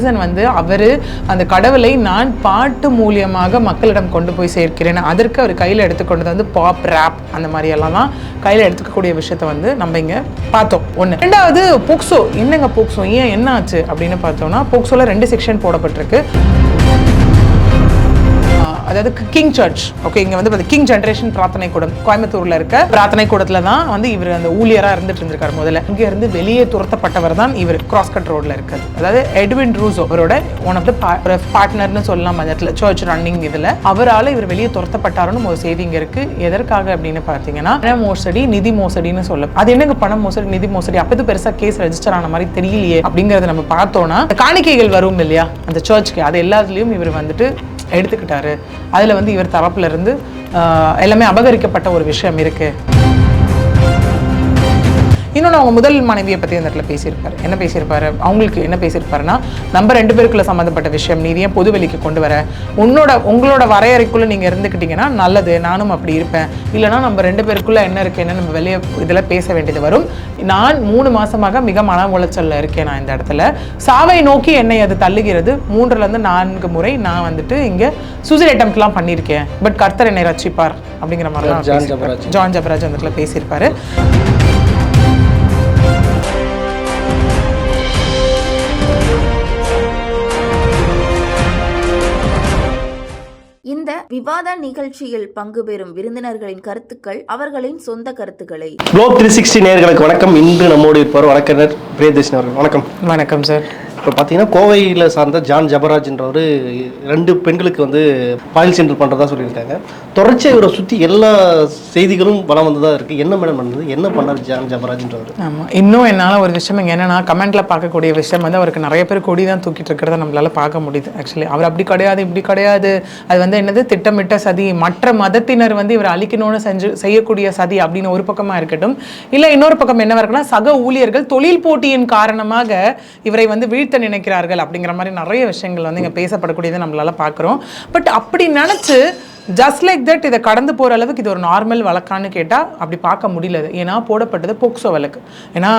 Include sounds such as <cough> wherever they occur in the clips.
Reason வந்து அவர் அந்த கடவுளை நான் பாட்டு மூலியமாக மக்களிடம் கொண்டு போய் சேர்க்கிறேன். அதற்கு அவர் கையில் எடுத்துக்கொண்டது வந்து பாப் ரேப் அந்த மாதிரி எல்லாம் தான் கையில் எடுத்துக்கக்கூடிய விஷயத்த வந்து நம்ம இங்கே பார்த்தோம். ஒன்று ரெண்டாவது போக்சோ என்னங்க போக்சோ ஏன் என்ன ஆச்சு அப்படின்னு பார்த்தோம்னா போக்சோல ரெண்டு செக்ஷன் போடப்பட்டிருக்கு. அதாவது கிங் சர்ச் ஓகே இங்க வந்து கிங் ஜென்ரேஷன் பிரார்த்தனை கூடம். கோயம்புத்தூர்ல இருக்க பிரார்த்தனை கூடத்துல தான் வந்து இவர் அந்த ஊழியரா இருந்துட்டு இருந்திருக்காரு முதல்ல. இங்க இருந்து வெளியே துரத்தப்பட்டவர் தான் இவர் கிராஸ் கட் ரோட்ல இருக்காது அதாவது எட்வின் ரூசோ அவரோட ஒன் ஆஃப் த பார்ட்னர்னு சொல்லலாம் அந்த இடத்துல சர்ச் ரன்னிங் இதுல. அவரால் இவர் வெளியே துரத்தப்பட்டாருன்னு ஒரு செய்தி இங்க இருக்கு. எதற்காக அப்படின்னு பார்த்தீங்கன்னா பண மோசடி நிதி மோசடின்னு சொல்லும் அது என்னங்க பண மோசடி நிதி மோசடி? அப்போ இது பெருசா கேஸ் ரெஜிஸ்டர் ஆன மாதிரி தெரியலையே அப்படிங்கறத நம்ம பார்த்தோம்னா காணிக்கைகள் வரும் இல்லையா? அந்த சர்ச்சுக்கு அது எல்லாத்துலயும் இவர் வந்துட்டு எடுத்துக்கிட்டாரு. அதில் வந்து இவர் தரப்புலேருந்து எல்லாமே அபகரிக்கப்பட்ட ஒரு விஷயம் இருக்குது இன்னொன்று அவங்க முதல் மனைவியை பற்றி அந்த இடத்துல பேசியிருப்பாரு. என்ன பேசியிருப்பாரு? அவங்களுக்கு என்ன பேசியிருப்பாருன்னா நம்ம ரெண்டு பேருக்குள்ள சம்மந்தப்பட்ட விஷயம் நீ ஏன் பொது வெளிக்கு கொண்டு வர? உன்னோட உங்களோட வரையறைக்குள்ளே நீங்கள் இருந்துக்கிட்டீங்கன்னா நல்லது நானும் அப்படி இருப்பேன். இல்லைனா நம்ம ரெண்டு பேருக்குள்ள என்ன இருக்கு என்ன நம்ம வெளியே இதில் பேச வேண்டியது வரும். நான் மூணு மாசமாக மிக மன உளைச்சல்ல இருக்கேன் நான் இந்த இடத்துல. சாவை நோக்கி என்னை அது தள்ளுகிறது. மூன்றுலேருந்து நான்கு முறை நான் வந்துட்டு இங்கே சூசைட் அட்டம்ப்ட்லாம் பண்ணியிருக்கேன். பட் கர்த்தர் என்னை ரட்சிப்பார் அப்படிங்கிற மாதிரி ஜான் ஜபராஜ். ஜான் ஜபராஜ் அந்த இடத்துல பேசியிருப்பாரு. விவாத நிகழ்ச்சியில் பங்கு பெறும் விருந்தினர்களின் கருத்துக்கள் அவர்களின் சொந்த கருத்துக்களை. குளோப் த்ரீ சிக்ஸ்டி நேர்களுக்கு வணக்கம். இன்று நம்மோடு இருப்பார் வழக்கறிஞர் பிரியதர்ஷன் அவர்கள். வணக்கம். வணக்கம் சார். இப்போ பார்த்தீங்கன்னா கோவையில் சார்ந்த ஜான் ஜபராஜ்ன்றவர் ரெண்டு பெண்களுக்கு வந்து பாயில் சென்டர் பண்ணுறதா சொல்லியிருக்காங்க. தொடர்ச்சியாக இவரை சுற்றி எல்லா செய்திகளும் வளம் வந்ததாக இருக்குது என்ன மேடம் பண்ணுறது என்ன பண்ணார் ஜான் ஜபராஜ்ன்றவர்? ஆமாம் இன்னும் என்னால் ஒரு விஷயம் இங்கே என்னென்னா கமெண்ட்ல பார்க்கக்கூடிய விஷயம் வந்து அவருக்கு நிறைய பேர் கொடி தான் தூக்கிட்டு இருக்கிறத நம்மளால் பார்க்க முடியுது. ஆக்சுவலி அவர் அப்படி கிடையாது இப்படி கிடையாது. அது வந்து என்னது? திட்டமிட்ட சதி. மற்ற மதத்தினர் வந்து இவர் அழிக்கணும்னு செஞ்சு செய்யக்கூடிய சதி அப்படின்னு ஒரு பக்கமாக இருக்கட்டும். இல்லை இன்னொரு பக்கம் என்னவாக இருக்குன்னா சக ஊழியர்கள் தொழில் போட்டியின் காரணமாக இவரை வந்து வீழ்த்த நினைக்கிறார்கள் அப்படிங்கிற மாதிரி நிறைய விஷயங்கள் வந்து இங்கே பேசப்படக்கூடியதை நம்மளால பார்க்குறோம். பட் அப்படி நினச்சி ஜஸ்ட் லைக் தட் இதை கடந்து போகிற அளவுக்கு இது ஒரு நார்மல் வழக்கான்னு கேட்டால் அப்படி பார்க்க முடியல ஏன்னா போடப்பட்டது போக்சோ வழக்கு. ஏன்னா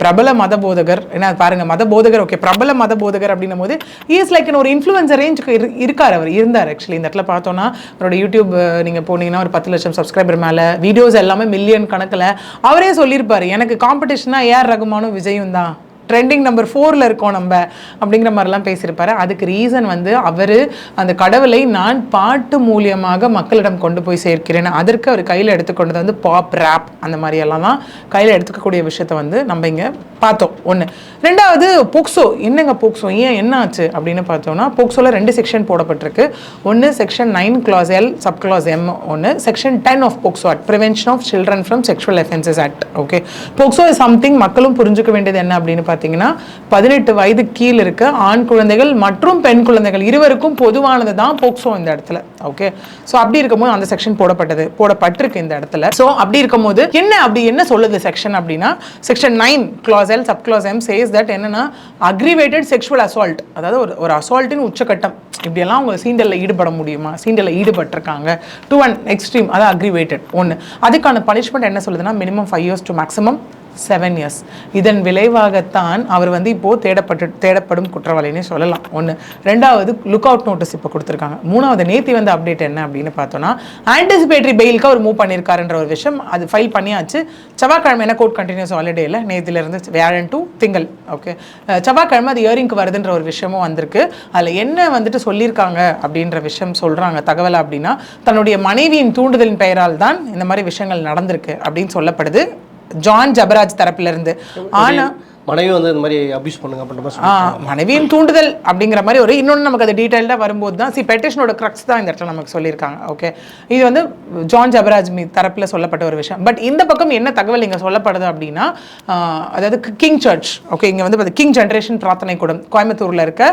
பிரபல மத போதகர் ஏன்னா பாருங்க மத போதகர் ஓகே பிரபல மத போதகர் அப்படின்னும் போது இஸ் லைக் ஒரு இன்ஃப்ளூயன்சர் ரேஞ்சுக்கு இரு இருக்கார் அவர் இருந்தார் ஆக்சுவலி இந்த இடத்துல பார்த்தோன்னா அவரோட யூடியூப் நீங்கள் போனீங்கன்னா ஒரு பத்து லட்சம் சப்ஸ்கிரைபர் மேலே வீடியோஸ் எல்லாமே மில்லியன் கணக்கில் அவரே சொல்லியிருப்பார் எனக்கு காம்படிஷனா ஏஆர் ரகுமானும் விஜயும் தான். ட்ரெண்டிங் நம்பர் ஃபோரில் இருக்கோம் நம்ம அப்படிங்கிற மாதிரிலாம் பேசியிருப்பாரு. அதுக்கு ரீசன் வந்து அவர் அந்த கடவுளை நான் பாட்டு மூலியமாக மக்களிடம் கொண்டு போய் சேர்க்கிறேன். அதற்கு அவர் கையில் எடுத்துக்கொண்டது வந்து பாப் ரேப் அந்த மாதிரியெல்லாம் தான். கையில் எடுத்துக்கக்கூடிய விஷயத்த வந்து நம்ம இங்கே பார்த்தோம். ஒன்று ரெண்டாவது போக்சோ. என்னங்க போக்சோ? ஏன் என்ன ஆச்சு அப்படின்னு பார்த்தோம்னா போக்சோவில் ரெண்டு செக்ஷன் போடப்பட்டிருக்கு. ஒன்று section nine clause L sub clause M ஒன்று section ten of POCSO act prevention of children from sexual offences act okay POCSO is something மக்களும் புரிஞ்சுக்க வேண்டியது என்ன அப்படின்னு பார்த்தீங்கன்னா பதினெட்டு வயது கீழ் இருக்க ஆண் குழந்தைகள் மற்றும் பெண் குழந்தைகள் இருவருக்கும் பொதுவானது தான் போக்சோ இந்த இடத்துல. ஓகே ஸோ அப்படி இருக்கும்போது அந்த செக்ஷன் போடப்பட்டது போடப்பட்டிருக்கு இந்த இடத்துல. ஸோ அப்படி இருக்கும்போது என்ன அப்படி என்ன சொல்லுது செக்ஷன் அப்படின்னா section nine clause L sub clause M says that என்னன்னா அக்ரிவேட்டட் செக்ஷுவல் அசால்ட் அதாவது ஒரு ஒரு அசால்ட்டின் உச்சக்கட்டம். இப்படியெல்லாம் அவங்க சீண்டலில் ஈடுபட முடியுமா? சீண்டலில் ஈடுபட்டிருக்காங்க. டு அண்ட் எக்ஸ்ட்ரீம் அதாவது அக்ரிவேட்டட் ஒன்று அதுக்கான பனிஷ்மெண்ட் என்ன சொல்லுதுன்னா minimum five years to maximum seven years இதன் விளைவாகத்தான் அவர் வந்து இப்போது தேடப்பட்டு தேடப்படும் குற்றவாளினே சொல்லலாம். ஒன்று ரெண்டாவது லுக் அவுட் நோட்டீஸ் இப்போ கொடுத்துருக்காங்க. மூணாவது நேத்தி வந்து அப்டேட் என்ன அப்படின்னு பார்த்தோன்னா ஆன்டிசிபேட்டரி பெயிலுக்கு அவர் மூவ் பண்ணியிருக்காருன்ற ஒரு விஷயம் அது ஃபைல் பண்ணியாச்சு. செவ்வாய்க்கிழமை என்ன கோர்ட் கண்டினியூஸ் ஹாலிடே இல்லை? நேத்திலிருந்து வேழன் டு திங்கள். ஓகே செவ்வாய்க்கிழமை அது இயரிங்க்கு வருதுன்ற ஒரு விஷயமும் வந்திருக்கு. அதில் என்ன வந்துட்டு சொல்லியிருக்காங்க அப்படின்ற விஷயம் சொல்கிறாங்க தகவல் அப்படின்னா தன்னுடைய மனைவியின் தூண்டுதலின் பெயரால் தான் இந்த மாதிரி விஷயங்கள் நடந்திருக்கு அப்படின்னு சொல்லப்படுது. ஜான் ஜபராஜ் தரப்புல இருந்து ஆனா மனைவி வந்து இந்த மாதிரி அபியூஸ் பண்ணுங்க அப்படின்ற. மனைவியின் தூண்டுதல் அப்படிங்கிற மாதிரி ஒரு இன்னொன்று நமக்கு அது டீட்டெயில்டாக வரும்போது தான். சி பெட்டிஷனோட க்ரக்ஸ் தான் இந்த இடத்துல நமக்கு சொல்லியிருக்காங்க. ஓகே இது வந்து ஜான் ஜபராஜ் மீ தரப்பில் சொல்லப்பட்ட ஒரு விஷயம். பட் இந்த பக்கம் என்ன தகவல் இங்கே சொல்லப்படுது அப்படின்னா அதாவது கிங் சர்ச் ஓகே இங்கே வந்து கிங் ஜென்ரேஷன் பிரார்த்தனை கூடம். கோயம்புத்தூரில் இருக்க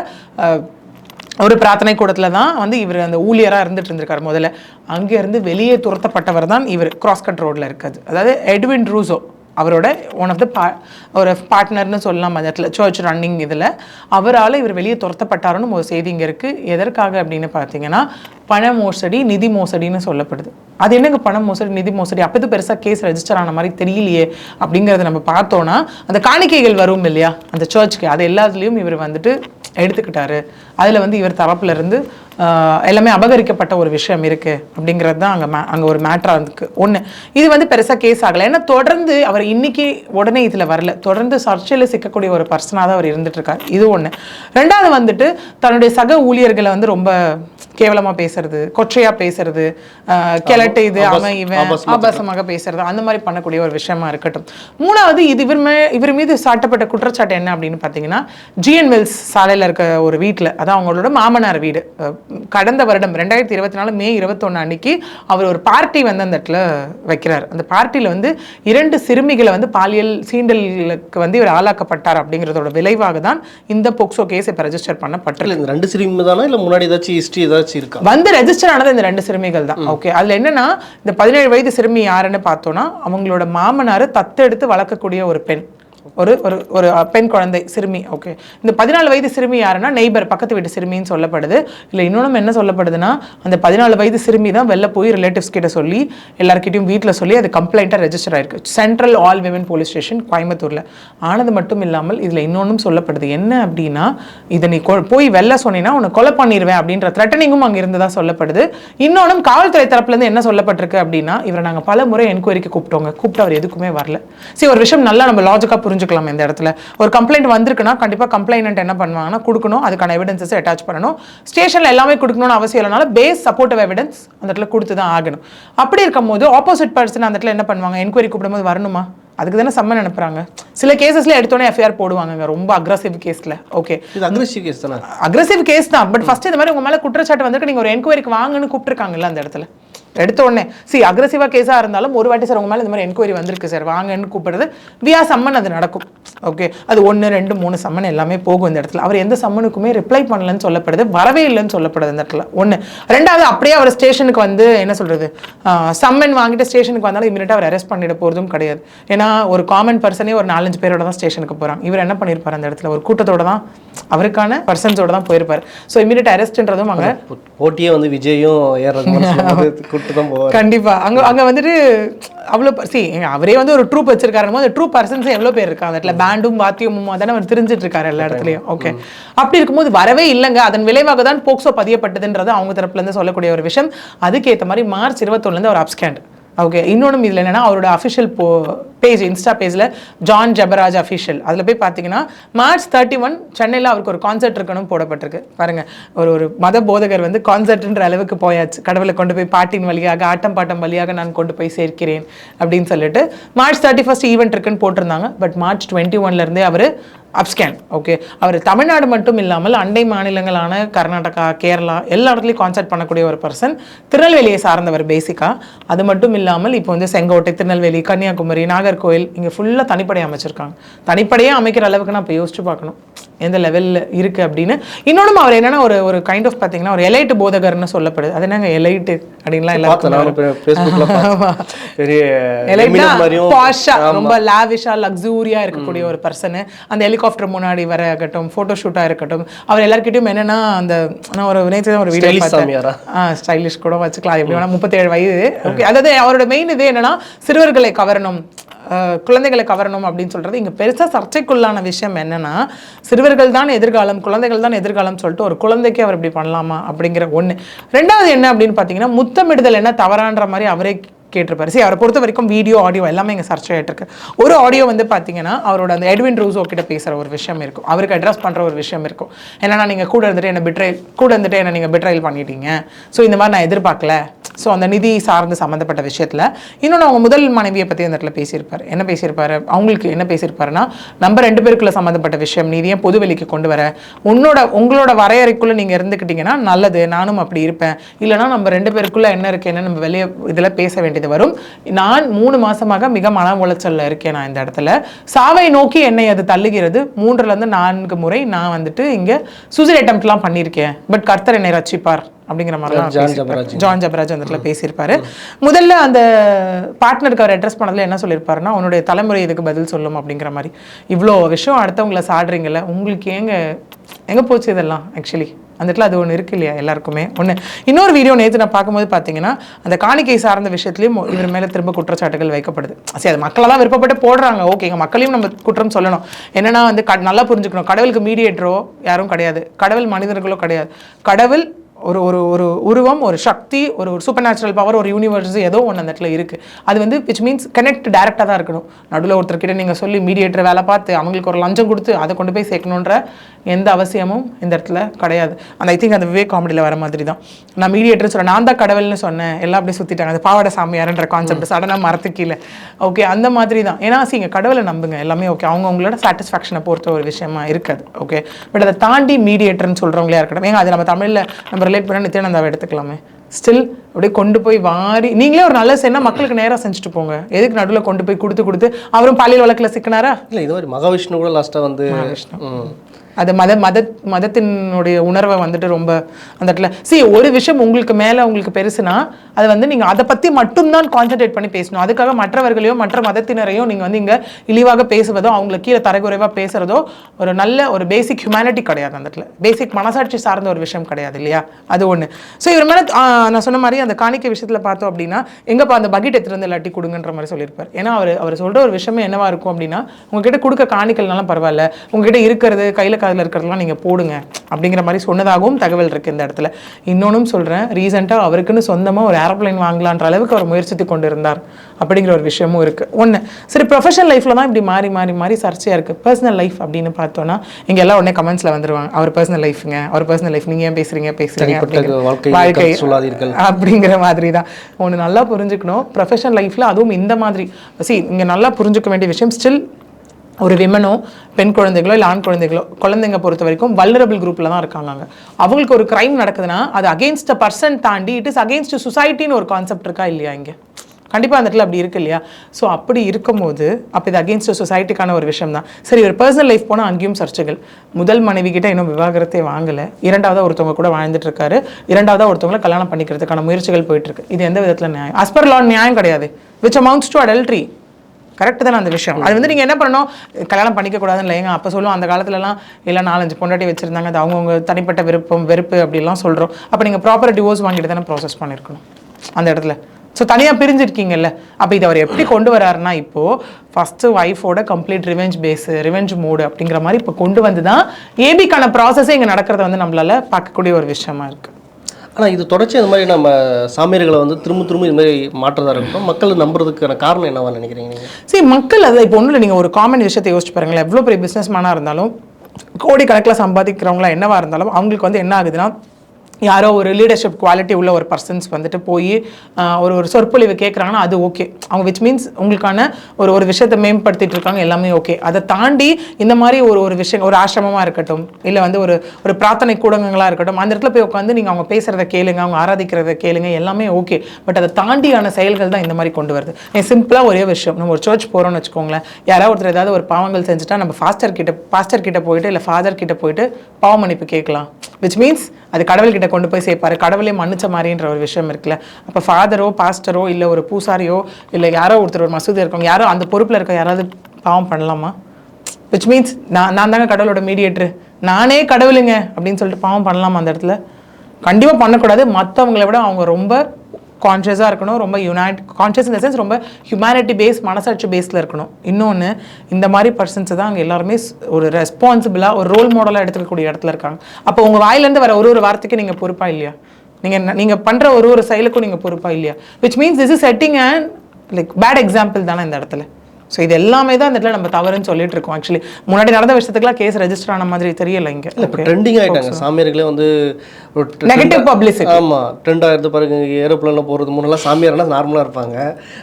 ஒரு பிரார்த்தனை கூடத்தில் தான் வந்து இவர் அந்த ஊழியராக இருந்துட்டு இருந்திருக்காரு முதல்ல. அங்கேருந்து வெளியே துரத்தப்பட்டவர் தான் இவர் கிராஸ் கட் ரோட்டில் இருக்காது அதாவது எட்வின் ரூசோ அவரோட ஒன் ஆஃப் த பா ஒரு பார்ட்னர்னு சொல்லலாம் அந்த இடத்துல சர்ச் ரன்னிங் இதில். அவரால் இவர் வெளியே துரத்தப்பட்டாருன்னு ஒரு செய்தி இங்கே இருக்குது எதற்காக அப்படின்னு பார்த்தீங்கன்னா பண மோசடி நிதி மோசடின்னு சொல்லப்படுது. அது என்னங்க பண மோசடி நிதி மோசடி? அப்போ இது பெருசாக கேஸ் ரெஜிஸ்டர் ஆன மாதிரி தெரியலையே அப்படிங்கிறத நம்ம பார்த்தோன்னா அந்த காணிக்கைகள் வரும் இல்லையா? அந்த சர்ச்சுக்கு அது எல்லாத்துலேயும் இவர் வந்துட்டு எடுத்துக்கிட்டாரு. அதில் வந்து இவர் தரப்புல இருந்து ஆஹ், எல்லாமே அபகரிக்கப்பட்ட ஒரு விஷயம் இருக்கு அப்படிங்கிறது தான் அங்கே மே அங்கே ஒரு மேட்ராக இருக்கு. ஒன்று இது வந்து பெருசாக கேஸ் ஆகலை. ஏன்னா தொடர்ந்து அவர் இன்னைக்கு உடனே இதில் வரல. தொடர்ந்து சர்ச்சையில் சிக்கக்கூடிய ஒரு பர்சனாக தான் அவர் இருந்துட்டு இருக்கார் இது ஒன்று ரெண்டாவது வந்துட்டு தன்னுடைய சக ஊழியர்களை வந்து ரொம்ப கேவலமாக பேசுறது கொச்சையாக பேசுறது கிழட்டு இது அவன் இவன் ஆபாசமா ஆபாசமாக பேசுறது அந்த மாதிரி பண்ணக்கூடிய ஒரு விஷயமா இருக்கட்டும். மூணாவது இது இவர் மே இவர் மீது சாட்டப்பட்ட குற்றச்சாட்டு என்ன அப்படின்னு பார்த்தீங்கன்னா ஜிஎன் வெல்ஸ் சாலையில் இருக்க ஒரு வீட்டில் அதான் அவங்களோட மாமனார் வீடு. கடந்த வருடம் ரெண்டாயிரத்தி இருபத்தி நாலு மே இருபத்தொன்று அன்னைக்கு அவர் ஒரு பார்ட்டி வந்து அந்த இடத்துல வைக்கிறார். அந்த பார்ட்டியில் வந்து இரண்டு சிறுமிகளை வந்து பாலியல் சீண்டலுக்கு வந்து இவர் ஆளாக்கப்பட்டார் அப்படிங்கிறதோட விளைவாக தான் இந்த போக்சோ கேஸ் இப்போ ரெஜிஸ்டர் இந்த ரெண்டு சிறுமி தானா? இல்ல முன்னாடி ஏதாச்சும் ஹிஸ்டரி ஏதாச்சும் இருக்கா? வந்து ரெஜிஸ்டர் ஆனது இந்த ரெண்டு சிறுமிகள் தான். ஓகே அதுல என்னன்னா இந்த பதினேழு வயது சிறுமி யாருன்னு பார்த்தோம்னா அவங்களோட மாமனார் தத்தெடுத்து வளர்க்கக்கூடிய ஒரு பெண். ஒரு ஒரு ஒரு பெண் குழந்தை சிறுமி ஓகே இந்த பதினாலு வயது சிறுமி யாருன்னா நெய்பர் பக்கத்து வீட்டு சிறுமின்னு சொல்லப்படுது. இல்லை இன்னொன்று என்ன சொல்லப்படுதுன்னா அந்த பதினாலு வயது சிறுமி தான் வெளில போய் ரிலேட்டிவ்ஸ் கிட்ட சொல்லி எல்லாருக்கிட்டையும் வீட்டில் சொல்லி அது கம்ப்ளைண்ட்டாக ரெஜிஸ்டர் ஆயிருக்கு. Central all women police station கோயம்புத்தூரில். ஆனது மட்டும் இல்லாமல் இதில் இன்னொன்றும் சொல்லப்படுது. என்ன அப்படின்னா இதை நீ கொ- போய் வெளில சொன்னீங்கன்னா உன்னை கொலை பண்ணிடுவேன் அப்படின்ற த்ரெட்டனிங்கும் அங்கே தான் சொல்லப்படுது. இன்னொன்றும் காவல்துறை தரப்புலேருந்து என்ன சொல்லப்பட்டிருக்கு அப்படின்னா இவரை நாங்கள் பல முறை என்கொயரிக்கு கூப்பிட்டோங்க. கூப்பிட்டு அவர் எதுக்குமே வரல. சரி ஒரு விஷயம் நல்லா நம்ம லாஜிக்காக புரிஞ்சுக்கலாம் இந்த இடத்துல. ஒரு கம்ப்ளைண்ட் வந்திருக்குன்னா கண்டிப்பாக கம்ப்ளைண்ட் என்ன பண்ணுவாங்கன்னா கொடுக்கணும். அதுக்கான எவிடன்சஸ் அட்டாச் பண்ணணும். ஸ்டேஷனில் எல்லாமே கொடுக்கணும்னு அவசியம் இல்லைனால பேஸ் சப்போர்ட்டிவ் எவிடன்ஸ் அந்த இடத்துல கொடுத்து தான் ஆகணும். அப்படி இருக்கும்போது ஆப்போசிட் பர்சன் அந்த இடத்துல என்ன பண்ணுவாங்க? என்கொயரி கூப்பிடும்போது வரணுமா? அதுக்கு தானே சம்மன் அனுப்புறாங்க. சில கேசஸ்ல எடுத்தோன்னே எஃப்ஐஆர் போடுவாங்க ரொம்ப அக்ரஸிவ் கேஸ்ல ஓகே இது அக்ரெசிவ் கேஸ் தானே? அக்ரஸிவ் கேஸ் தான். பட் ஃபர்ஸ்ட் இந்த மாதிரி உங்க மேல குற்றச்சாட்டு வந்திருக்கு நீங்க ஒரு என்கொயரிக்கு வாங்கன்னு கூப்பிட்டுருக்காங்கல்ல அந்த இடத்துல. எடுத்த உடனே சி அக்ரஸிவா கேஸா இருந்தாலும் ஒரு வாட்டி சார் உங்க மேல இந்த மாதிரி என்கொயரி வந்திருக்கு சார் வாங்கன்னு கூப்பிடுறது வியா சம்மன் அது நடக்கும். ஓகே அது ஒன்று ரெண்டு மூணு சம்மன் எல்லாமே போகும் இந்த இடத்துல. அவர் எந்த சம்மனுக்குமே ரிப்ளை பண்ணலன்னு சொல்லப்படுது வரவே இல்லைன்னு சொல்லப்படுது இந்த இடத்துல. ஒன்று ரெண்டாவது அப்படியே அவர் ஸ்டேஷனுக்கு வந்து என்ன சொல்றது? சம்மன் வாங்கிட்டு ஸ்டேஷனுக்கு வந்தாலும் இமீடியட்டாக அவர் அரெஸ்ட் பண்ணிட போகிறதும் கிடையாது. ஏன்னா ஒரு காமன் பர்சனே ஒரு நாலஞ்சு பேரோட தான் ஸ்டேஷனுக்கு போகிறாங்க இவர் என்ன பண்ணியிருப்பார் அந்த இடத்துல? ஒரு கூட்டத்தோட தான் அவருக்கான பர்சன்ஸோட தான் போயிருப்பார். ஸோ இமீடியட் அரெஸ்ட்ன்றதும் அங்கே போட்டியே வந்து விஜயும் கூப்பிட்டு <laughs> தான் போவார். கண்டிப்பா. அங்க அங்க வந்துட்டு அவ்வளோ சி அவரே வந்து ஒரு ட்ரூப் வச்சிருக்காரு போது ட்ரூப் பர்சன்ஸ் எவ்வளோ பேர் இருக்கா அந்த இடத்துல பேண்டும் வாத்தியமும் தானே அவர் தெரிஞ்சிட்டு இருக்காரு எல்லா இடத்துலயும். ஓகே அப்படி இருக்கும்போது வரவே இல்லைங்க. அதன் விளைவாக தான் போக்சோ பதியப்பட்டதுன்றது அவங்க தரப்புல இருந்து சொல்லக்கூடிய ஒரு விஷயம். அதுக்கேற்ற மாதிரி மார்ச் இருபத்தொன்னுலேருந்து அவர் அப்ஸ்கேண்ட் ஓகே இன்னொன்று இதில் என்னன்னா அவரோட அஃபிஷியல் போ பேஜ் இன்ஸ்டா பேஜில் ஜான் ஜபராஜ் அஃபிஷியல் அதில் போய் பார்த்தீங்கன்னா மார்ச் தேர்ட்டி ஒன் சென்னையில் அவருக்கு ஒரு கான்சர்ட் இருக்கணும் போடப்பட்டிருக்கு. பாருங்க ஒரு ஒரு மத போதகர் வந்து கான்சர்ட்ன்ற அளவுக்கு போயாச்சு. கடவுளை கொண்டு போய் பாட்டின் வழியாக ஆட்டம் பாட்டம் வழியாக நான் கொண்டு போய் சேர்க்கிறேன் அப்படின்னு சொல்லிட்டு மார்ச் தேர்ட்டி ஃபஸ்ட் ஈவெண்ட் இருக்குன்னு போட்டிருந்தாங்க. பட் மார்ச் டுவெண்ட்டி ஒன்லேருந்தே அவர் அப்ஸ்கேன் ஓகே அவர் தமிழ்நாடு மட்டும் இல்லாமல் அண்டை மாநிலங்களான கர்நாடகா கேரளா எல்லா இடத்துலையும் கான்சர்ட் பண்ணக்கூடிய ஒரு பர்சன் திருநெல்வேலியை சார்ந்தவர் பேசிக்காக அது மட்டும் இல்லாமல் இப்போ வந்து செங்கோட்டை திருநெல்வேலி கன்னியாகுமரி நாகர்கோவில் இங்கே ஃபுல்லாக தனிப்படை அமைச்சிருக்காங்க. தனிப்படையாக அமைக்கிற அளவுக்கு நான் இப்போ யோசிச்சு பார்க்கணும். எந்த லெவலில் இருக்குது அப்படின்னு. இன்னொன்றும் அவர் என்னன்னா ஒரு ஒரு கைண்ட் ஆஃப் பார்த்தீங்கன்னா ஒரு எலைட்டு போதகர்னு சொல்லப்படுது. அது என்னங்க எலைட்டு அப்படின்லாம் எல்லாருக்கும் பாஷா ரொம்ப லாவிஷா லக்ஸூரியா இருக்கக்கூடிய ஒரு பர்சன் அந்த ஹெலிகாப்டர் முன்னாடி வர இருக்கட்டும் போட்டோ ஷூட்டா இருக்கட்டும் அவர் எல்லார்கிட்டயும் என்னன்னா அந்த நான் ஒரு நேற்று ஒரு வீடியோ பார்த்தேன். ஸ்டைலிஷ் கூட வச்சுக்கலாம். எப்படி வேணா முப்பத்தேழு வயது. ஓகே அதாவது அவரோட மெயின் இது என்னன்னா சிறுவர்களை கவரணும். குழந்தைகளை கவரணும் அப்படின்னு சொல்றது இங்க பெருசா சர்ச்சைக்குள்ளான விஷயம் என்னன்னா சிறுவர்கள் தான் எதிர்காலம் குழந்தைகள் தான் எதிர்காலம் சொல்லிட்டு ஒரு குழந்தைக்கு அவர் இப்படி பண்ணலாமா அப்படிங்கிற ஒண்ணு. ரெண்டாவது என்ன அப்படின்னு பார்த்தீங்கன்னா முத்தமிடுதல் என்ன தவறான்ற மாதிரி அவரே கேட்டிருப்பாரு. சரி அவரை பொறுத்த வரைக்கும் வீடியோ ஆடியோ எல்லாமே இங்கே சர்ச் ஆகிட்டு இருக்கு ஒரு ஆடியோ வந்து பார்த்தீங்கன்னா அவரோட அந்த எட்வின் ரூசோ கிட்ட பேசுகிற ஒரு விஷயம் இருக்கும். அவருக்கு அட்ரஸ் பண்ணுற ஒரு விஷயம் இருக்கும். என்னன்னா நீங்கள் கூட இருந்துட்டு என்ன பிட்ரைல் கூட இருந்துட்டு என்ன நீங்கள் பிட்ரைல் பண்ணிட்டீங்க. ஸோ இந்த மாதிரி நான் எதிர்பார்க்கல. ஸோ அந்த நிதி சார்ந்து சம்மந்தப்பட்ட விஷயத்தில் இன்னொன்று அவங்க முதல் மனைவியை பற்றி அந்த இடத்துல பேசியிருப்பார். என்ன பேசியிருப்பாரு? அவங்களுக்கு என்ன பேசியிருப்பாருன்னா நம்ம ரெண்டு பேருக்குள்ள சம்மந்தப்பட்ட விஷயம் நீ ஏன் பொதுவெளிக்கு கொண்டு வர? உன்னோட உங்களோட வரையறைக்குள்ளே நீங்கள் இருந்துக்கிட்டீங்கன்னா நல்லது. நானும் அப்படி இருப்பேன். இல்லைனா நம்ம ரெண்டு பேருக்குள்ளே என்ன இருக்கு என்ன நம்ம வெளியே இதில் பேச வேண்டியது வரும். நான் மூணு மாசமாக மிக மன உளைச்சல்ல இருக்கேன் நான் இந்த இடத்துல. சாவை நோக்கி என்னை அது தள்ளுகிறது. மூன்றுல இருந்து நான்கு முறை நான் வந்துட்டு இங்க சூசைட் அட்டம்ப்ட்லாம் பண்ணியிருக்கேன். பட் கர்த்தர் என்னை ரட்சிப்பார் அப்படிங்கிற மாதிரிலாம் ஜான். ஜபராஜ். அந்த இடத்துல பேசியிருப்பாரு. முதல்ல அந்த பார்ட்னருக்கு அவர் அட்ரஸ் பண்ணதுல என்ன சொல்லியிருப்பாருன்னா உன்னுடைய தலைமுறை இதுக்கு பதில் சொல்லும் அப்படிங்கிற மாதிரி. இவ்வளோ விஷயம் அடுத்தவங்கள சாடுறீங்கல்ல உங்களுக்கு ஏங்க எங்க போச்சு இதெல்லாம் ஆக்சுவலி அந்த இடத்துல அது ஒன்று இருக்கு இல்லையா எல்லாருக்குமே? ஒன்று இன்னொரு வீடியோ நேற்று நான் பார்க்கும்போது பார்த்தீங்கன்னா அந்த காணிக்கை சார்ந்த விஷயத்துலையும் இவர் மேலே திரும்ப குற்றச்சாட்டுகள் வைக்கப்படுது சரி அது மக்களெல்லாம் விருப்பப்பட்டு போடுறாங்க. ஓகேங்க மக்களையும் நம்ம குற்றம் சொல்லணும். என்னென்னா வந்து க- நல்லா புரிஞ்சுக்கணும். கடவுளுக்கு மீடியேட்டரோ யாரும் கிடையாது. கடவுள் மனிதர்களோ கிடையாது. கடவுள் ஒரு ஒரு ஒரு உருவம் ஒரு சக்தி ஒரு ஒரு சூப்பர் நேச்சுரல் பவர் ஒரு யூனிவர்ஸ் ஏதோ ஒன்று அந்த இடத்துல இருக்குது அது வந்து விச் மீன்ஸ் கனெக்ட் டேரெக்டாக தான் இருக்கணும். நடுவில் ஒருத்தர்கிட்ட நீங்கள் சொல்லி மீடியேட்டர் வேலை பார்த்து அவங்களுக்கு ஒரு லஞ்சம் கொடுத்து அதை கொண்டு போய் சேர்க்கணுன்ற எந்த அவசியமும் இந்த இடத்துல கிடையாது. அந்த ஐ திங்க் அந்த விவேக் காமெடியில் வர மாதிரி தான் நான் மீடியேட்டர் சொல்கிறேன் நான் தான் கடவுள்னு சொன்னேன். எல்லாம் அப்படியே சுற்றிட்டாங்க அது பாவாடை சாமியார்ன்ற கான்செப்ட் சடனாக மரத்து கீழே. ஓகே அந்த மாதிரி தான் ஏன்னா சீங்க கடவுளை நம்புங்க. எல்லாமே ஓகே அவங்க அவங்களோட சாட்டிஸ்ஃபேக்ஷனை பொறுத்த ஒரு விஷயமா இருக்காது. ஓகே பட் அதை தாண்டி மீடியேட்டர்னு சொல்கிறவங்களே இருக்கட்டும். ஏங்க அது நம்ம தமிழில் நம்ம ரிலேட் பண்ண நித்யானந்தாவை எடுத்துக்கலாமே? ஸ்டில் அப்படியே கொண்டு போய் வாரி. நீங்களே ஒரு நல்ல செய்யணும் மக்களுக்கு நேராக செஞ்சுட்டு போங்க. எதுக்கு நடுவில் கொண்டு போய் கொடுத்து கொடுத்து அவரும் பாலியல் வழக்கில் சிக்கினாரா? இல்லை இது மாதிரி மகாவிஷ்ணு கூட லாஸ்ட்டாக வந்து. அது மத மத மதத்தினுடைய உணர்வை வந்துட்டு ரொம்ப அந்த இடத்துல. See ஒரு விஷயம் உங்களுக்கு மேலே உங்களுக்கு பெருசுனா அது வந்து நீங்கள் அதை பற்றி மட்டும்தான் கான்சென்ட்ரேட் பண்ணி பேசணும். அதுக்காக மற்றவர்களையோ மற்ற மதத்தினரையோ நீங்கள் வந்து இங்கே இழிவாக பேசுவதோ அவங்களை கீழே தரக்குறைவாக பேசுகிறதோ ஒரு நல்ல ஒரு பேசிக் ஹியூமனிட்டி கிடையாது அந்த இடத்துல. பேசிக் மனசாட்சி சார்ந்த ஒரு விஷயம் கிடையாது இல்லையா? அது ஒன்று ஸோ இவர் மேலே நான் சொன்ன மாதிரி அந்த காணிக்கை விஷயத்தில் பார்த்தோம் அப்படின்னா எங்கப்பா அந்த பக்கெட் எடுத்துருந்து இல்லாட்டி கொடுங்கன்ற மாதிரி சொல்லியிருப்பார். ஏன்னா அவர் அவர் சொல்கிற ஒரு விஷயமே என்னவா இருக்கும் அப்படின்னா உங்ககிட்ட கொடுக்க காணிக்கல்னாலும் பரவாயில்ல. உங்ககிட்ட இருக்கிறது கையில் காதில் இருக்கிறதெல்லாம் நீங்கள் போடுங்க அப்படிங்கிற மாதிரி சொன்னதாகவும் தகவல் இருக்குது இந்த இடத்துல. இன்னொன்றும் சொல்கிறேன் ரீசெண்டாக அவருக்குன்னு சொந்தமாக ஒரு ஏரோப்ளைன் வாங்கலான்ற அளவுக்கு அவர் முயற்சித்து கொண்டு இருந்தார் அப்படிங்கிற ஒரு விஷயமும் இருக்குது ஒன்று சரி ப்ரொஃபஷனல் லைஃப்பில் தான் இப்படி மாறி மாறி மாறி சர்ச்சையாக இருக்குது பர்சனல் லைஃப் அப்படின்னு பார்த்தோன்னா இங்கே எல்லாம் உடனே கமெண்ட்ஸில் வந்துருவாங்க. அவர் பர்சனல் லைஃப்ங்க அவர் பர்சனல் லைஃப் நீங்கள் ஏன் பேசுகிறீங்க பேசுகிறீங்க வாழ்க்கை. அப்படிங்கிற மாதிரி தான். ஒன்று நல்லா புரிஞ்சுக்கணும். ப்ரொஃபஷனல் லைஃப்பில் அதுவும் இந்த மாதிரி. சி இங்கே நல்லா புரிஞ்சுக்க வேண்டிய விஷயம் ஸ்டில் ஒரு விமனோ பெண் குழந்தைகளோ இல்லை ஆண் குழந்தைகளோ குழந்தைங்க பொறுத்த வரைக்கும் வல்னரபிள் குரூப்பில் தான் இருக்காங்க அவங்களுக்கு ஒரு க்ரைம் நடக்குதுன்னா அது அகேன்ஸ்ட் அ பர்சன் தாண்டி இட் இஸ் அகேன்ஸ்ட் சொசைட்டின்னு ஒரு கான்செப்ட் இருக்கா இல்லையா இங்கே? கண்டிப்பாக அந்த இடத்துல அப்படி இருக்கு இல்லையா? ஸோ அப்படி இருக்கும்போது அப்போ இது அகேன்ஸ்ட் சொசைட்டிக்கான ஒரு விஷயம் தான். சரி ஒரு பர்சனல் லைஃப் போனால் அங்கேயும் சர்ச்சைகள். முதல் மனைவி கிட்ட இன்னும் விவாகரத்தை வாங்கலை. இரண்டாவதாக ஒருத்தவங்க கூட வாழ்ந்துட்டு இருக்காரு. இரண்டாவதாக ஒருத்தவங்களை கல்யாணம் பண்ணிக்கிறதுக்கான முயற்சிகள் போயிட்டு இருக்கு. இது எந்த விதத்தில் நியாயம்? அஸ்பர் லா நியாயம் கிடையாது. Which amounts to adultery correct தானே அந்த விஷயம். அது வந்து நீங்கள் என்ன பண்ணணும்? கல்யாணம் பண்ணிக்க கூடாதுன்னு இல்லைங்க. அப்போ சொல்லுவோம் அந்த காலத்துலலாம் இல்லை நாலஞ்சு பொண்டாட்டி வச்சுருந்தாங்க. அது அவங்கவுங்க தனிப்பட்ட விருப்பம் வெறுப்பு அப்படிலாம் சொல்கிறோம் அப்போ நீங்கள் ப்ராப்பர் டிவோர்ஸ் வாங்கிட்டு தானே ப்ராசஸ் பண்ணியிருக்கணும் அந்த இடத்துல. ஸோ தனியாக பிரிஞ்சிருக்கீங்கல்ல. அப்போ இதை அவர் எப்படி கொண்டு வராருன்னா இப்போது ஃபஸ்ட்டு ஒய்ஃபோட complete revenge base revenge mood அப்படிங்கிற மாதிரி இப்போ கொண்டு வந்து தான் ஏபிக்கான ப்ராசஸே இங்கே நடக்கிறத வந்து நம்மளால பார்க்கக்கூடிய ஒரு விஷயமா இருக்குது ஆனால் இது தொடர்ச்சி இந்த மாதிரி நம்ம சாமியர்களை வந்து திரும்ப திரும்ப இது மாதிரி மாற்றதாக இருக்கட்டும் மக்கள் நம்புறதுக்கான காரணம் என்னவா நினைக்கிறீங்க சரி மக்கள் அதை இப்போ ஒன்றும் இல்லை நீங்கள் ஒரு காமன் விஷயத்தை யோசிச்சு பாருங்களேன். எவ்வளோ பெரிய பிஸ்னஸ் மேனாக இருந்தாலும் கோடிக்கணக்கில் சம்பாதிக்கிறவங்களா என்னவா இருந்தாலும் அவங்களுக்கு வந்து என்ன ஆகுதுன்னா யாரோ ஒரு லீடர்ஷிப் குவாலிட்டி உள்ள ஒரு பர்சன்ஸ் வந்துட்டு போய் ஒரு ஒரு சொற்பொழிவு கேட்குறாங்கன்னா அது ஓகே அவங்க விச் மீன்ஸ் உங்களுக்கான ஒரு ஒரு விஷயத்தை மேம்படுத்திட்டு இருக்காங்க எல்லாமே ஓகே அதை தாண்டி இந்த மாதிரி ஒரு ஒரு விஷயம் ஒரு ஆசிரமமாக இருக்கட்டும் இல்லை வந்து ஒரு ஒரு பிரார்த்தனை கூடங்களாக இருக்கட்டும் அந்த இடத்துல போய் உட்காந்து நீங்கள் அவங்க பேசுகிறத கேளுங்க அவங்க ஆராதிக்கிறத கேளுங்க எல்லாமே ஓகே பட் அதை தாண்டியான செயல்கள் தான் இந்த மாதிரி கொண்டு வருது. சிம்பிளாக ஒரே விஷயம். நம்ம ஒரு சர்ச் போகிறோம்னு வச்சுக்கோங்களேன் யாராவது ஒருத்தர் ஏதாவது ஒரு பாவங்கள் செஞ்சுட்டா நம்ம ஃபாஸ்டர் கிட்ட பாஸ்டர் கிட்ட போயிட்டு இல்லை ஃபாதர் கிட்ட போயிட்டு பாவ மன்னிப்பு கேட்கலாம். விச் மீன்ஸ் அது கடவுள்கிட்ட கொண்டு போய் சேர்ப்பார். கடவுளே மன்னிச்ச மாதிரின்ற ஒரு விஷயம் இருக்குல்ல. அப்போ ஃபாதரோ பாஸ்டரோ இல்லை ஒரு பூசாரியோ இல்லை யாரோ ஒருத்தர் ஒரு மசூதி இருக்கவங்க யாரோ அந்த பொறுப்பில் இருக்க யாராவது பாவம் பண்ணலாமா? விச் மீன்ஸ் நான் நான் தாங்க கடவுளோட மீடியேட்ரு நானே கடவுளுங்க அப்படின்னு சொல்லிட்டு பாவம் பண்ணலாமா அந்த இடத்துல? கண்டிப்பாக பண்ணக்கூடாது. மற்றவங்களை விட அவங்க ரொம்ப கான்ஷியஸாக இருக்கணும் ரொம்ப யுனைட் கான்ஷியஸ் இந்த சென்ஸ் ரொம்ப ஹியூமனிட்டி பேஸ் மனசாட்சி பேஸில் இருக்கணும். இன்னொன்று இந்த மாதிரி பர்சன்ஸ் தான் அங்கே எல்லாருமே ஒரு ரெஸ்பான்சிபிளாக ஒரு ரோல் மாடலாக எடுத்துக்கக்கூடிய இடத்துல இருக்காங்க. அப்போ உங்கள் வாயிலேருந்து வர ஒரு ஒரு வார்த்தைக்கு நீங்கள் பொறுப்பாக இல்லையா? நீங்கள் நீங்கள் பண்ணுற ஒரு ஒரு செயலுக்கும் நீங்கள் பொறுப்பாக இல்லையா? Which means this is setting and like bad example தானே இந்த இடத்துல. ஸோ இது எல்லாமே தான் இந்த இடத்துல நம்ம தவறுன்னு சொல்லிட்டு இருக்கோம். ஆக்சுவலி முன்னாடி நடந்த விஷயத்துக்குலாம் கேஸ் ரெஜிஸ்டர் ஆன மாதிரி தெரியல இங்கே. இப்போ ட்ரெண்டிங் ஆயிட்டாங்க. சாமியார்களே வந்து நெகட்டிவ் பப்ளிசிட்டி ஆமா ட்ரெண்ட் ஆகிறது பாருங்க. ஏரோப்ளேனில் போகிறது முன்னெல்லாம் சாமியார்னா நார்மலாக இருப்பாங்க.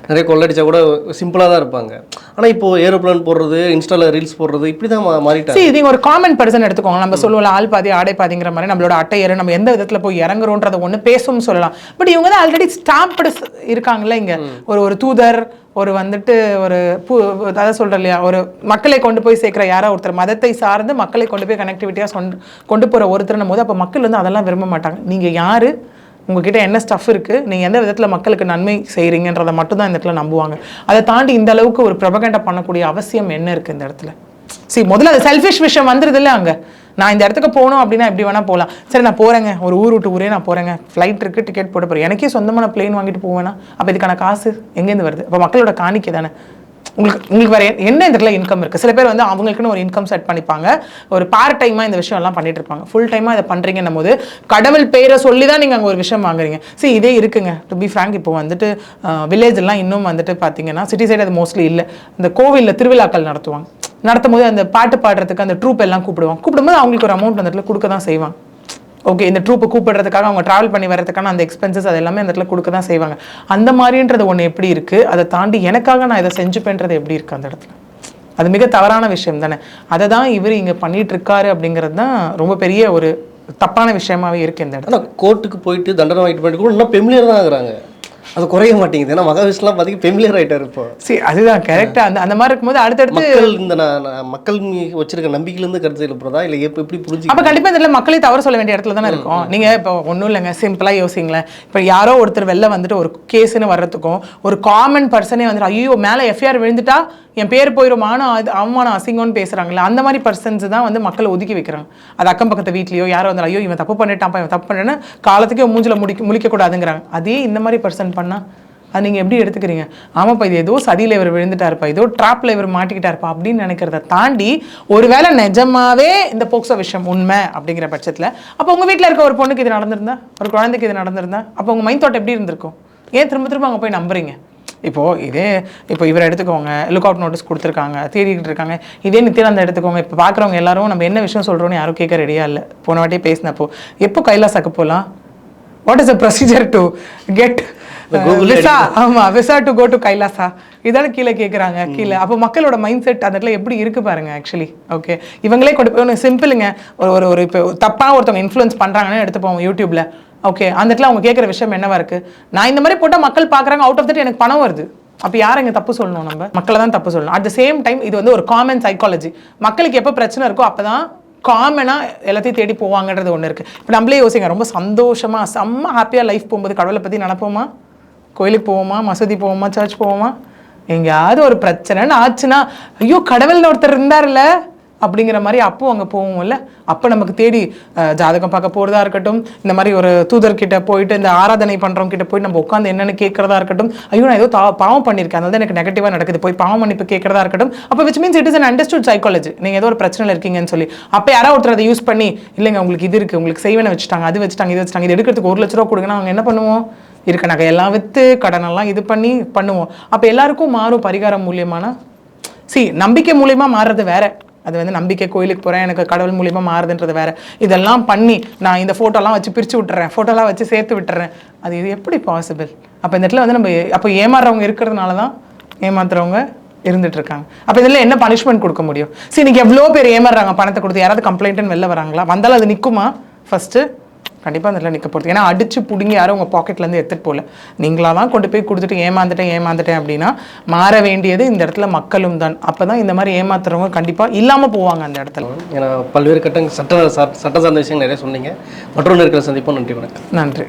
நிறைய கொள்ளடிச்சா கூட சிம்பிளாக தான் இருப்பாங்க. ஆனால் இப்போ ஏரோப்ளேன் போடுறது இன்ஸ்டால ரீல்ஸ் போடுறது இப்படி தான் மாறிட்டாங்க. நீங்க ஒரு காமன் பர்சன் எடுத்துக்கோங்க. நம்ம சொல்லுவோம் ஆள் பாதி ஆடை பாதிங்கிற மாதிரி நம்மளோட அட்டை ஏறு நம்ம எந்த விதத்துல போய் இறங்குறோன்றத ஒண்ணு பேசும் சொல்லலாம். பட் இவங்க தான் ஆல்ரெடி ஸ்டாம்ப்டு இருக்காங்கல்ல இங்க. ஒரு ஒரு தூதர் ஒரு வந்துட்டு ஒரு பூ அதான் சொல்றேன் இல்லையா ஒரு மக்களை கொண்டு போய் சேர்க்கிற யாரோ ஒருத்தர் மதத்தை சார்ந்து மக்களை கொண்டு போய் கனெக்டிவிட்டியாக சொன் கொண்டு போகிற ஒருத்தர்னும் போது அப்போ மக்கள் வந்து அதெல்லாம் விரும்ப மாட்டாங்க. நீங்கள் யார்? உங்ககிட்ட என்ன ஸ்டஃப் இருக்குது நீங்கள் எந்த விதத்தில் மக்களுக்கு நன்மை செய்கிறீங்கன்றதை மட்டும்தான் இந்த இடத்துல நம்புவாங்க. அதை தாண்டி இந்த அளவுக்கு ஒரு பிரபகண்டம் பண்ணக்கூடிய அவசியம் என்ன இருக்குது இந்த இடத்துல? சரி முதல்ல அது செல்ஃபிஷ் விஷயம் வந்துருது இல்லை அங்கே. நான் இந்த இடத்துக்கு போகணும் அப்படின்னா எப்படி வேணால் போகலாம். சரி நான் போகிறேங்க ஒரு ஊர் விட்டு ஊரே நான் போகிறேங்க ஃப்ளைட் இருக்குது டிக்கெட் போட்டு போகிறேன் எனக்கே சொந்தமான பிளேன் வாங்கிட்டு போவேன்னா அப்போ இதுக்கான காசு எங்கேருந்து வருது? அப்போ மக்களோட காணிக்கை தானே. உங்களுக்கு உங்களுக்கு வேறு என்ன இந்த இடத்துல இன்கம் இருக்குது சில பேர் வந்து அவங்களுக்குன்னு ஒரு இன்கம் செட் பண்ணிப்பாங்க. ஒரு பார்ட் டைமாக இந்த விஷயம் எல்லாம் பண்ணிட்டு இருப்பாங்க. ஃபுல் டைமாக இதை பண்ணுறீங்கன்னும் போது கடவுள் பேரை சொல்லி தான் நீங்கள் அங்கே ஒரு விஷயம் வாங்குறீங்க. சரி இதே இருக்குங்க. டு பி ஃப்ராங்க் இப்போ வந்துட்டு வில்லேஜ் எல்லாம் இன்னும் வந்துட்டு பார்த்தீங்கன்னா சிட்டி சைடு அது மோஸ்ட்லி இல்லை. இந்த கோவிலில் திருவிழாக்கள் நடத்துவாங்க. நடத்தும் போது அந்த பாட்டு பாடுறதுக்கு அந்த ட்ரூப் எல்லாம் கூப்பிடுவாங்க. கூப்பிடும்போது அவங்களுக்கு ஒரு அமௌண்ட் அந்த இடத்துல கொடுக்க தான் செய்வாங்க. ஓகே இந்த ட்ரூப்பை கூப்பிடுறதுக்காக அவங்க ட்ராவல் பண்ணி வரதுக்கான அந்த எக்ஸ்பென்சஸ் அது எல்லாமே அந்த இடத்துல கொடுக்க தான் செய்வாங்க. அந்த மாதிரின்றது ஒன்று எப்படி இருக்குது அதை தாண்டி எனக்காக நான் இதை செஞ்சுப்பேன்றது எப்படி இருக்குது அந்த இடத்துல? அது மிக தவறான விஷயம் தானே. அதை தான் இவர் இங்கே பண்ணிட்டு இருக்காரு அப்படிங்கிறது தான் ரொம்ப பெரிய ஒரு தப்பான விஷயமாவே இருக்கு இந்த இடத்துல. கோர்ட்டுக்கு போயிட்டு தண்டனை வாங்கிட்டு போயிட்டு கூட இன்னும் பெமிலியர் தான் ஆகுறாங்க. அது குறைய மாட்டேங்குது. ஏன்னா மகாவிஷ்லாம் பார்த்தீங்கன்னா பெமிலியர் ஆகிட்டார் இப்போ. சரி அதுதான் கரெக்டாக அந்த அந்த மாதிரி இருக்கும்போது அடுத்தடுத்து மக்கள் இந்த நான் மக்கள் வச்சிருக்க நம்பிக்கையிலேருந்து கருத்து எழுப்புறதா? இல்லை எப்போ எப்படி புரிஞ்சு அப்ப கண்டிப்பா இதுல மக்களே தவறு சொல்ல வேண்டிய இடத்துல தானே இருக்கும். நீங்க இப்போ ஒண்ணும் இல்லைங்க சிம்பிளா யோசிங்களேன். இப்போ யாரோ ஒருத்தர் வெளில வந்துட்டு ஒரு கேஸ்னு வர்றதுக்கும் ஒரு காமன் பர்சனே வந்துட்டு ஐயோ மேல எஃப்ஐஆர் விழுந்துட்டா என் பேர் போயிருமானு அது அவமானம் அசிங்கம்னு பேசுகிறாங்களே அந்த மாதிரி பர்சன்ஸ் தான் வந்து மக்களை ஒதுக்கி வைக்கிறாங்க. அது அக்கம் பக்கத்து வீட்லையோ யாரோ வந்தாலும் ஐயோ இவன் தப்பு பண்ணிட்டான்ப்பா இவன் தப்பு பண்ணேன்னு காலத்துக்கே மூஞ்சில முடிக்க முழிக்கக்கூடாதுங்கிறாங்க. அதே இந்த மாதிரி பர்சன் பண்ணால் அது நீங்கள் எப்படி எடுத்துக்கிறீங்க? ஆமாப்பா இது ஏதோ சதியில் இவர் விழுந்துட்டாருப்பா ஏதோ ட்ராப்பில் இவர் மாட்டிக்கிட்டாருப்பா அப்படின்னு நினைக்கிறத தாண்டி ஒருவேளை நிஜமாவே இந்த போக்சோ விஷயம் உண்மை அப்படிங்கிற பட்சத்தில் அப்போ உங்கள் வீட்டில் இருக்க ஒரு பொண்ணுக்கு இது நடந்திருந்தா? ஒரு குழந்தைக்கு இது நடந்திருந்தா? அப்போ உங்கள் மைண்ட் தாட் எப்படி இருந்திருக்கும்? ஏன் திரும்ப திரும்ப அங்கே போய் நம்புறீங்க? இப்போது இதே இப்போ இவரை எடுத்துக்கோங்க லுக் அவுட் நோட்டீஸ் கொடுத்துருக்காங்க தேடிக்கிட்டு இருக்காங்க. இதே நித்யானந்த எடுத்துக்கோங்க. இப்போ பார்க்குறவங்க எல்லாரும் நம்ம என்ன விஷயம் சொல்கிறோன்னு யாரும் கேட்க ரெடியாக இல்லை. போன வாட்டியே பேசினப்போ எப்போ கைலாசாக்கு போகலாம் what is a procedure to get visa ஆமா visa to go to Kailasa இதான கீழே கேக்குறாங்க கீழே. அப்போ மக்களோட மைண்ட் செட் அந்த இடத்துல எப்படி இருக்கு பாருங்க ஆக்சுவலி ஓகே இவங்களே கொண்டு போய் ஒன்று சிம்பிளுங்க ஒரு ஒரு இப்போ தப்பா ஒருத்தவங்க இன்ஃப்ளூயன்ஸ் பண்றாங்கன்னு எடுத்துப்போம் யூடியூப்ல ஓகே அந்த இடத்துல அவங்க கேட்குற விஷயம் என்னவா இருக்கு? நான் இந்த மாதிரி போட்டால் மக்கள் பார்க்குறாங்க அவுட் ஆஃப் தட் எனக்கு பணம் வருது. அப்போ யார் இங்கே தப்பு சொல்லணும் நம்ம? மக்களை தான் தப்பு சொல்லணும். அட் த சேம் டைம் இது வந்து ஒரு காமன் சைக்காலஜி மக்களுக்கு எப்போ பிரச்சனை இருக்கோ அப்போ தான் காமனாக எல்லாத்தையும் தேடி போவாங்கன்றது ஒன்று இருக்குது இப்போ நம்மளே யோசிங்க ரொம்ப சந்தோஷமாக செம்ம ஹாப்பியாக லைஃப் போகும்போது கடவுளை பற்றி நினைப்போமா? கோயிலுக்கு போவோமா? மசூதி போவோமா? சர்ச் போவோமா? எங்கேயாவது ஒரு பிரச்சனைன்னு ஆச்சுன்னா ஐயோ கடவுள்னு ஒருத்தர் இருந்தார்ல அப்படிங்கிற மாதிரி அப்போ அங்கே போவோம்ல அப்போ நமக்கு தேடி ஜாதகம் பார்க்க போகிறதா இருக்கட்டும் இந்த மாதிரி ஒரு தூதர்கிட்ட போயிட்டு இந்த ஆராதனை பண்ணுறவங்க கிட்ட போய் நம்ம உட்காந்து என்னென்னு கேட்குறதா இருக்கட்டும் ஐயோ நான் ஏதோ தா- பாவம் பண்ணியிருக்கேன் அதனால எனக்கு நெகட்டிவாக நடக்குது. போய் பாவம் மன்னிப்பு கேட்குறதா இருக்கட்டும். அப்போ which means it is an understood psychology நீங்கள் ஏதோ ஒரு பிரச்சனை இருக்கீங்கன்னு சொல்லி. அப்போ யாராவது ஒருத்தர் அதை யூஸ் பண்ணி இல்லைங்க உங்களுக்கு இது இருக்குது உங்களுக்கு செய்வனை வச்சுட்டாங்க அது வச்சுட்டாங்க இது வச்சுட்டாங்க இது எடுக்கிறதுக்கு ஒரு லட்ச ரூபா கொடுங்கன்னா அவங்க என்ன பண்ணுவோம்? இருக்க நகை எல்லாம் விற்று கடனெல்லாம் இது பண்ணி பண்ணுவோம். அப்போ எல்லாருக்கும் மாறும் பரிகாரம் மூலியமானா? சி நம்பிக்கை மூலியமாக மாறுறது வேற. அது வந்து நம்பிக்கை கோயிலுக்கு போகிறேன் எனக்கு கடவுள் மூலிமா மாறுதுன்றது வேறு. இதெல்லாம் பண்ணி நான் இந்த ஃபோட்டோலாம் வச்சு பிரித்து விட்டுறேன் ஃபோட்டோலாம் வச்சு சேர்த்து விட்டுறேன். அது இது எப்படி பாசிபிள் அப்போ இந்த இடத்துல வந்து நம்ம அப்போ ஏமாறுறவங்க இருக்கிறதுனால தான் ஏமாத்துறவங்க இருந்துட்டு இருக்காங்க அப்போ இதில் என்ன பனிஷ்மெண்ட் கொடுக்க முடியும்? சரி இன்னைக்கு எவ்வளோ பேர் ஏமாறுறாங்க? பணத்தை கொடுத்து யாராவது கம்ப்ளைண்ட்டுன்னு வெளில வராங்களா? வந்தாலும் அது நிற்குமா ஃபர்ஸ்ட்டு கண்டிப்பாக அந்த இடத்துல நிற்க போகிறது ஏன்னா அடிச்சு பிடுங்கி யாரும் உங்கள் பாக்கெட்லேருந்து எடுத்துகிட்டு போகல. நீங்களா தான் கொண்டு போய் கொடுத்துட்டு ஏமாந்துட்டேன் ஏமாந்துட்டேன் அப்படின்னா மாற வேண்டியது இந்த இடத்துல மக்களும் தான். அப்போ தான் இந்த மாதிரி ஏமாத்துறவங்க கண்டிப்பாக இல்லாமல் போவாங்க அந்த இடத்துல. ஏன்னா பல்வேறு கட்டங்க சட்ட சட்ட சார்ந்த விஷயங்கள் நிறைய சொன்னீங்க. மற்றொன்று இருக்கிற சந்திப்போம். நன்றி வணக்கம். நன்றி.